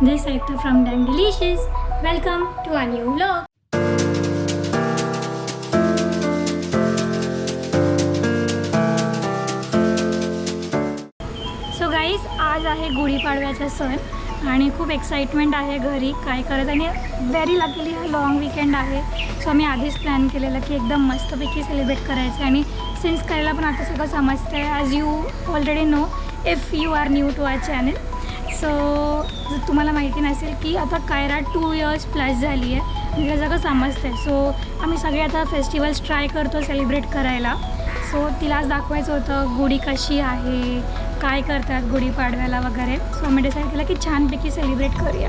This actor from Damn Delicious. Welcome to our new vlog. So guys आज आहे गुढीपाडव्याचा सण आणि खूप एक्साइटमेंट आहे घरी काय करत आणि व्हेरी लकीली हा लॉंग विकेंड आहे सो आम्ही आधीच प्लॅन केलेलं की एकदम मस्तपैकी सेलिब्रेट करायचं आणि सिन्स करायला पण आता सगळं समजतं आहे as you already know if you are new to our channel so जर तुम्हाला माहिती नसेल की आता कायरा टू इयर्स प्लस झाली आहे. म्हणजे सगळं समजतं आहे सो आम्ही सगळे आता फेस्टिवल्स ट्राय करतो सेलिब्रेट करायला. सो तिला आज दाखवायचं होतं गुढी कशी आहे काय करतात गुढीपाडव्याला वगैरे. सो आम्ही डिसाईड केलं की छानपैकी सेलिब्रेट करूया.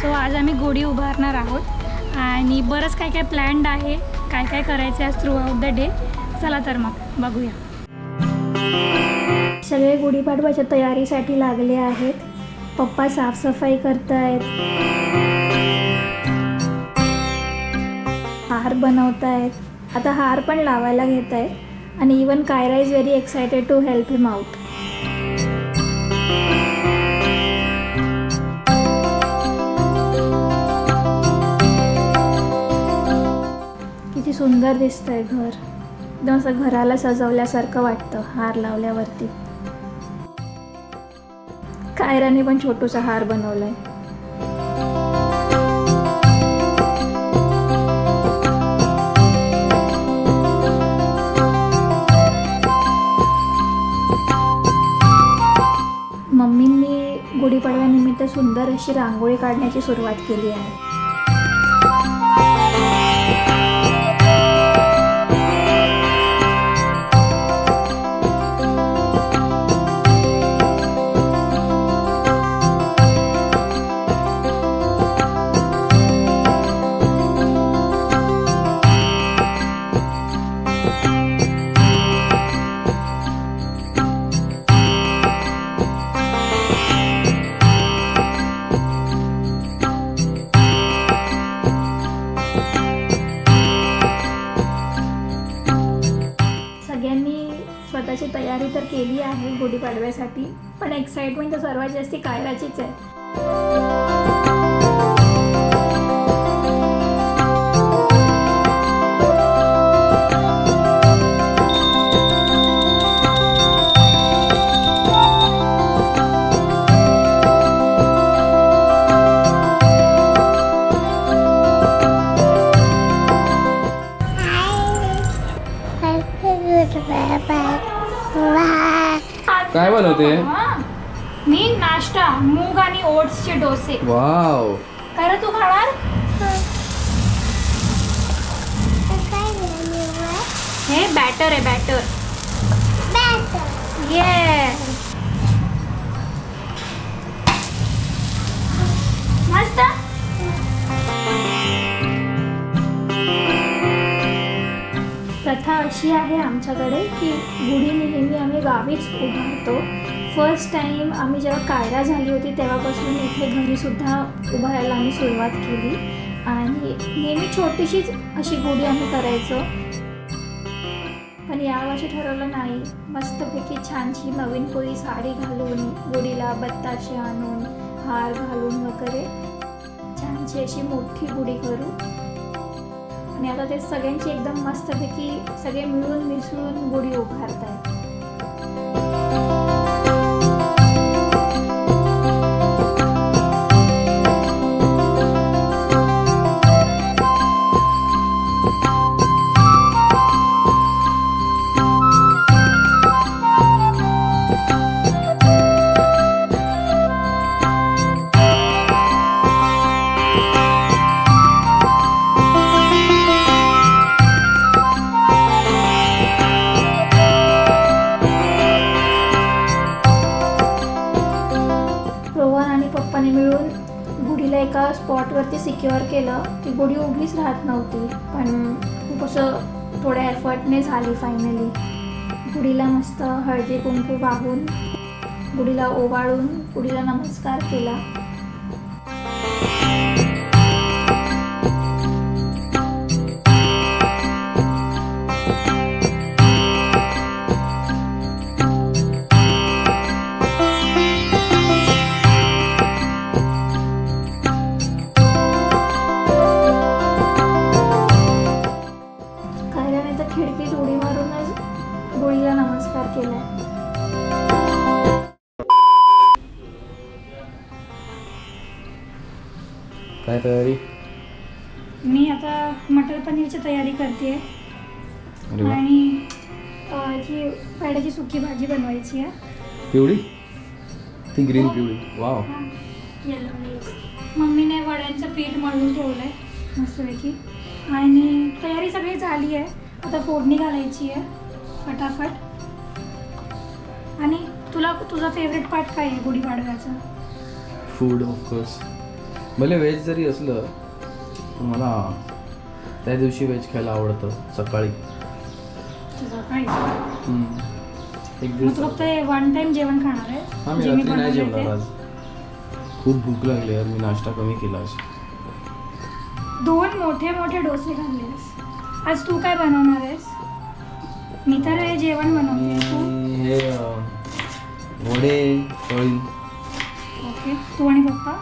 सो आज आम्ही गुढी उभारणार आहोत. आणि बरंच काय काय प्लॅन्ड आहे काय काय करायचं आहे आज थ्रू आउट द डे चला तर मग बघूया. सगळे गुढीपाडवाच्या तयारीसाठी लागले आहेत. पप्पा साफसफाई करतायत. हार बनवतायत. आता हार पण लावायला घेत आहेत आणि even Kaira is very excited to help him out किती सुंदर दिसतंय घर. एकदम असं घराला सजवल्यासारखं वाटतं हार लावल्यावरती. कायराने पण छोटूसा हार बनवलाय. मम्मींनी गुढीपाडव्यानिमित्त सुंदर अशी रांगोळी काढण्याची सुरुवात केली आहे. आहे गुढीपाडव्यासाठी पण एक्साइटमेंट तर सर्वात जास्ती कायराचीच आहे. काय बनवते? मी नाश्ता मूग आणि ओट्सचे डोसे. वाव. काय रे तू खाणार? हे. बॅटर आहे बॅटर ये मस्त? अशी आहे आमच्याकडे की गुढी नेहमी आम्ही गावीच उभारतो. फर्स्ट टाईम आम्ही जेव्हा कायरा झाली होती तेव्हापासून इथे घरीसुद्धा उभारायला आम्ही सुरुवात केली. आणि नेहमी छोटीशीच अशी गुढी आम्ही करायचो. पण यावर्षी ठरवलं नाही. मस्तपैकी छानशी नवीन पोळी साडी घालून गुढीला बत्ताशे आणून हार घालून वगैरे छानशी अशी मोठी गुढी करू. आणि आता ते सगळ्यांची एकदम मस्तपैकी सगळे मिळून मिसळून गुढी उभारत आहेत ती गुढी उभीच राहत नव्हती. पण खूप असं थोड्या एफर्टने झाली फायनली गुढीला मस्त हळदी कुंकू वाहून गुढीला ओवाळून गुढीला नमस्कार केला. अ, याची पेड्याची सुकी भाजी बनवायची आहे. पिवळी? ती ग्रीन पिवळी. वाव. मम्मीने वड्यांचं पीठ मळून ठेवलं आहे मस्तपैकी आणि तयारी सगळी झाली आहे. आता फोडणी घालायची आहे फटाफट आणि तुला तुझा फेवरेट पार्ट काय आहे गुढीपाडव्याचा? फूड ऑफकोर्स भले व्हेज जरी असलं पण मला त्या दिवशी व्हेज खायला आवडतं सकाळी. तुझं हम्म. एक दिवस फक्त वन टाइम जेवण खाणार आहे? हा मी जे रात्री नाही बनवलंय जेवणार ते? आज. खूप भूक लागली यार मी नाश्ता कमी केला आज. दोन मोठे मोठे डोसे खाल्लेस आज तू काय बनवणार आहेस? मी तर हे जेवण बनवते तू? मी हे अं, वडे तळीन ओके. तू आणि पप्पा?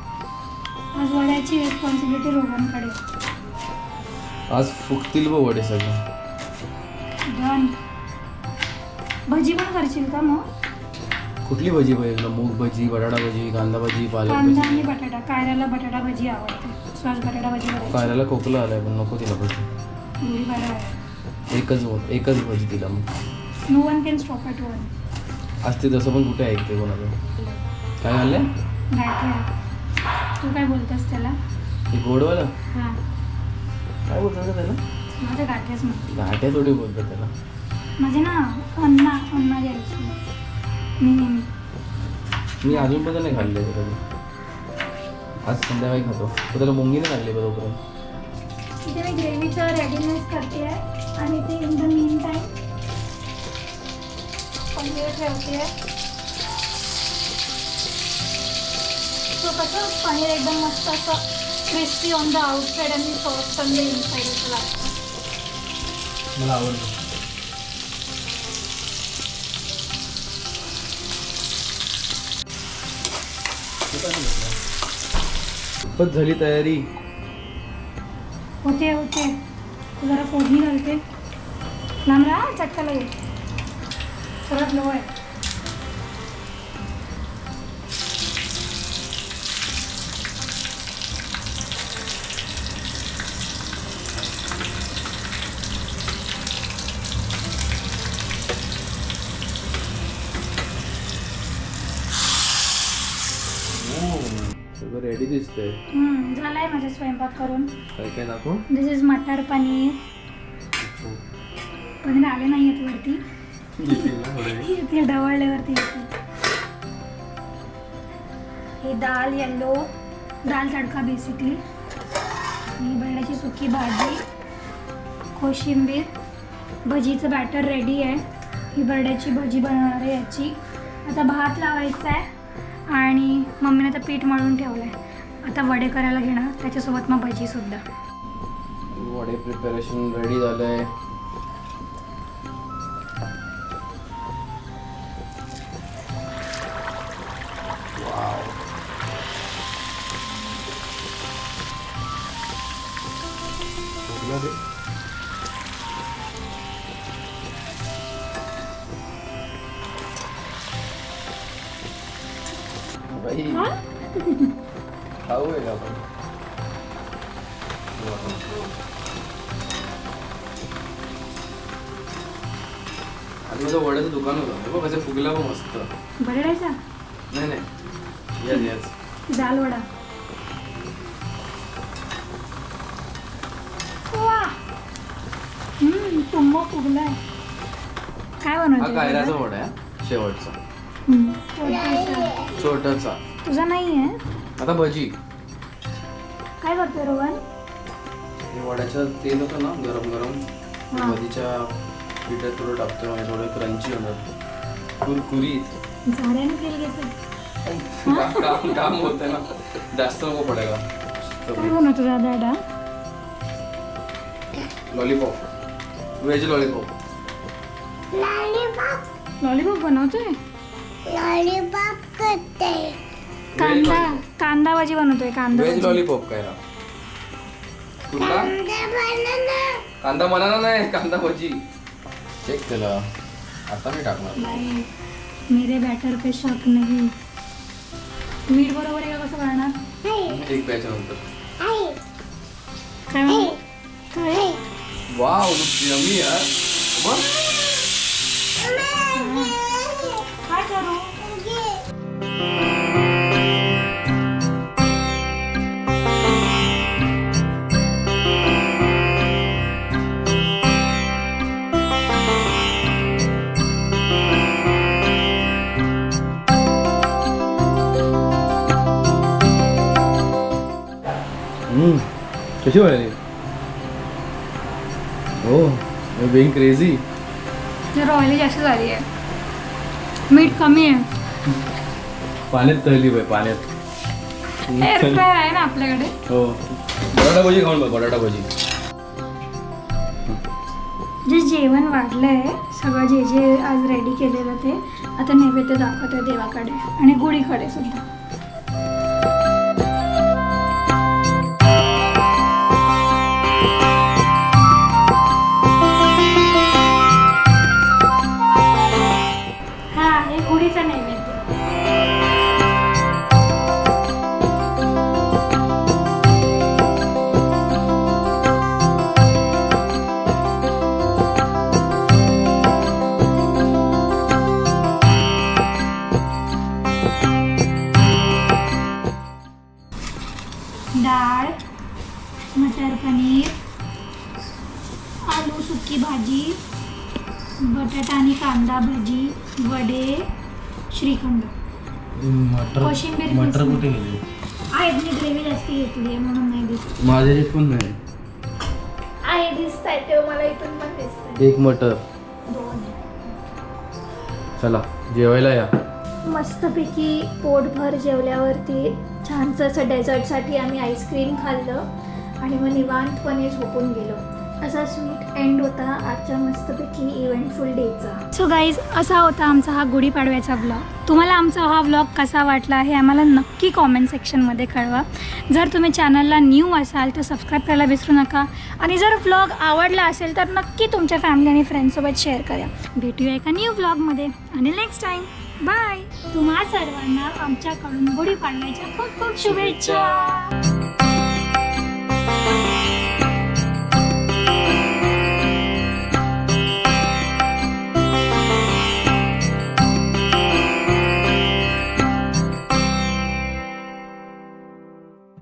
आज वड्याची रिस्पॉन्सिबिलिटी रोहनकडे. आज फुकतील बघ वडे सगळे. डन भजी पण करशील का मग? कुठली भजी पाहिजे तुला मूग भजी बटाटा भजी कांदा भजी पालक कांदा भजी. आणि बटाटा. कायऱ्याला बटाटा भजी आवडते. सॉस बटाटा भजी करायची. कायला खोकला आलाय पण नको तिला भजी. एकच vo- एकच भजी तिला मग. No one can stop at one आज ते तसं पण कुठे ऐकते कोणाचं? काय गाठी तू काय बोलतेस त्याला? गोडवालं? हां. काय बोलतात का त्याला? माझ्या गाठ्याच म्हणते घाट्या थोडी बोलतात त्याला. माझे ना अन्ना अन्ना द्यायची मी नेहमी. मी अजून पण नाही खाल्ले कधी आज संध्याकाळी खातो. तर त्याला मुंगीने लागले बरोबर. इथे मी ग्रेव्हीचं रेडीनेस करते आहे आणि ते in the meantime paneer ठेवते आहे सो कसं पनीर एकदम मस्त असं क्रिस्पी ऑन द आउटसाईड आणि सॉफ्ट ऑन द इनसाईड असं लागतं. मला आवडतं खूपच झाली तयारी. होते होते. तू जरा फोडणी घालते. लांब राहा चटका लागेल सर्वात लो आहे. सगळं रेडी दिसतंय. हम्म, झालाय माझा स्वयंपाक करून. काय काय दाखव. This is matar paneer. Paneer आले नाही आहेत वरती ते ढवळल्यावरती येते ही डाल येल्लो दाल तडका बेसिकली ही बैलाची सुकी भाजी. कोशिंबीर. भजीचं बॅटर रेडी आहे. ही बर्ड्याची भजी बनवणार आहे याची. आता भात लावायचा आहे. आणि मम्मीने आता पीठ मळून ठेवलं आहे आता वडे करायला घेणार त्याच्यासोबत मग भजीसुद्धा वडे प्रिपरेशन रेडी झालंय. Wow. कुठलं हे पण मस्त. बरडायचा नाही नाही. Yes yes dal vada. वा! हम्म, टुम्म फुगलाय काय हा कायराचा? वडा आहे शेवटचा. छोटाचा. तुझा नाही आहे? आता भजी. काय करतोय रोहन? हे वड्याचं तेल होतं ना गरम गरम हा. भजीच्या पिठात थोडं टाकतो म्हणजे थोडं क्रंची होणार कुरकुरीत. झाड्याने तेल घेतो काम काम काम होतं ना. जास्त नको पडायला. काय बनवतो दादा लॉलीपॉप. व्हेज लॉलीपॉप लॉलीपॉप बनवतोय? लॉलीपॉप करते. कांदा कांदा भाजी बनवतोय कांदा व्हेज भाजी. लॉलीपॉप काय ना कांदा बनाना कांदा बनाना नाही कांदा भजी. चेक केलं. आता मी टाकणार. नाही मेरे बॅटर पे शक नाही. मीठ बरोबर आहे का कसं करणार एक बॅच नंतर काय? काय वाव यमी यार. कशी बनवली हो बिंग क्रेझी जर ऑइली जास्त झाली आहे मीठ कमी आहे पाण्यात तळली बाई पाण्यात एअर फ्रायर आहे ना आपल्याकडे। हो। बटाटा भजी खाऊन बघ बटाटा भजी जे जेवण वाढलंय सगळं जे जे आज रेडी केलेलं ते आता नैवेद्य दाखवतोय देवाकडे. आणि गुढीकडे सुद्धा. डाळ मटर पनीर आलू सुकी भाजी बटाटा आणि कांदा भजी वडे श्रीखंड. मटर कोशिंबीर मटर. कुठे गेली? आहेत मी ग्रेव्ही जास्त घेतली आहे म्हणून नाही दिसत. माझ्या ह्याच्यात पण नाही. आहे दिसत आहे तेव्हा मला इथून पण दिसत एक मटर. दोन. चला जेवायला या. मस्तपैकी पोटभर जेवल्यावरती आमचं असं डेझर्टसाठी आम्ही आईस्क्रीम खाल्लं आणि मग निवांतपणे झोपून गेलो. असा स्वीट एंड होता आजच्या मस्तपैकी इव्हेंटफुल डेचा सो गाईज असा होता आमचा हा गुढीपाडव्याचा ब्लॉग तुम्हाला आमचा हा ब्लॉग कसा वाटला हे आम्हाला नक्की कॉमेंट सेक्शनमध्ये कळवा. जर तुम्ही चॅनलला न्यू असाल तर सबस्क्राईब करायला विसरू नका. आणि जर ब्लॉग आवडला असेल तर नक्की तुमच्या फॅमिली आणि फ्रेंडसोबत शेअर करा. भेटूया एका न्यू ब्लॉगमध्ये आणि नेक्स्ट टाईम बाय. तुम्हा सर्वांना आमच्याकडून गुढीपाडव्याच्या खूप खूप शुभेच्छा.